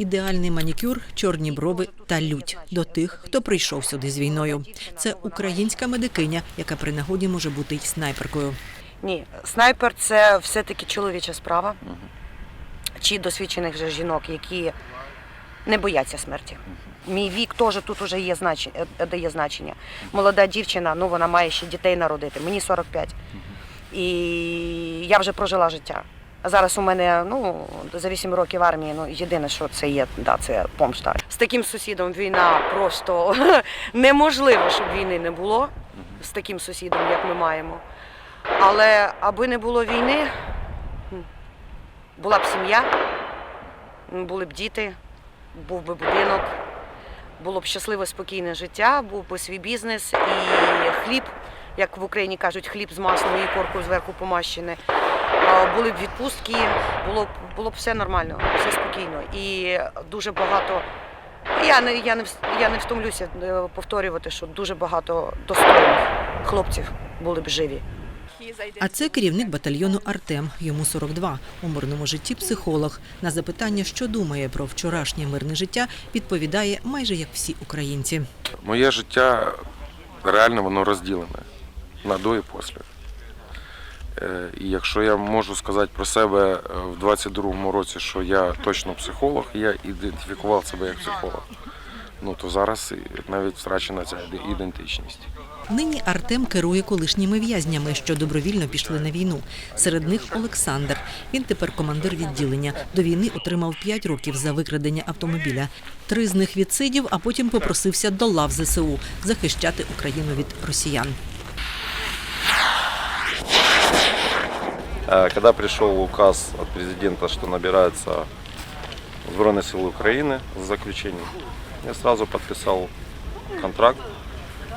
Ідеальний манікюр, чорні брови та лють до тих, хто прийшов сюди з війною. Це українська медикиня, яка при нагоді може бути й снайперкою. Ні, снайпер це все-таки чоловіча справа. Чи досвідчених вже жінок, які не бояться смерті. Мій вік теж тут уже є значення, дає значення. Молода дівчина, ну вона має ще дітей народити. Мені 45. І я вже прожила життя. Зараз у мене ну, за 8 років армії, ну єдине, що це є, да, це помста. З таким сусідом війна просто неможливо, щоб війни не було з таким сусідом, як ми маємо. Але аби не було війни, була б сім'я, були б діти, був би будинок, було б щасливе, спокійне життя, був би свій бізнес і хліб, як в Україні кажуть, хліб з маслом і коркою зверху помащене. Були б відпустки, було б, було б все нормально, все спокійно. І дуже багато. Я не, я не, я не втомлюся е, повторювати, що дуже багато достойних хлопців були б живі. А це керівник батальйону Артем. Йому 42. У мирному житті психолог. На запитання, що думає про вчорашнє мирне життя, відповідає майже як всі українці. Моє життя реально воно розділене на до і після. Е, І якщо я можу сказати про себе е, в 22-му році, що я точно психолог, я ідентифікував себе як психолог, ну то зараз навіть втрачена ця ідентичність. Нині Артем керує колишніми в'язнями, що добровільно пішли на війну. Серед них Олександр. Він тепер командир відділення. До війни отримав 5 років за викрадення автомобіля. Три з них відсидів, а потім попросився до лав ЗСУ захищати Україну від росіян. Когда пришел указ от президента, что набираются Сбройные силы Украины с заключением, я сразу подписал контракт,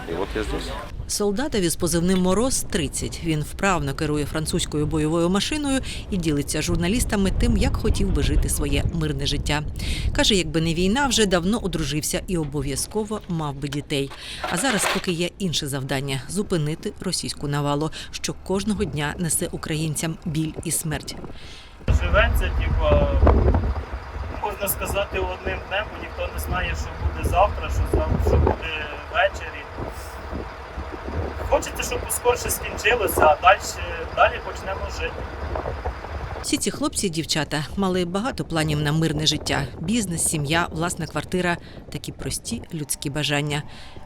и вот я здесь. Солдатові з позивним Мороз 30. Він вправно керує французькою бойовою машиною і ділиться з журналістами тим, як хотів би жити своє мирне життя. Каже, якби не війна, вже давно одружився і обов'язково мав би дітей. А зараз поки є інше завдання зупинити російську навалу, що кожного дня несе українцям біль і смерть. живеться, типу, можна сказати, одним днем, бо ніхто не знає, що буде завтра, що завтра, що буде ввечері. Хочеться, щоб скорше скінчилося, а далі, далі почнемо жити. Всі ці хлопці і дівчата мали багато планів на мирне життя: бізнес, сім'я, власна квартира, такі прості людські бажання.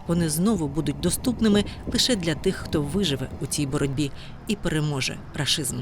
Вони знову будуть доступними лише для тих, хто виживе у цій боротьбі і переможе рашизм.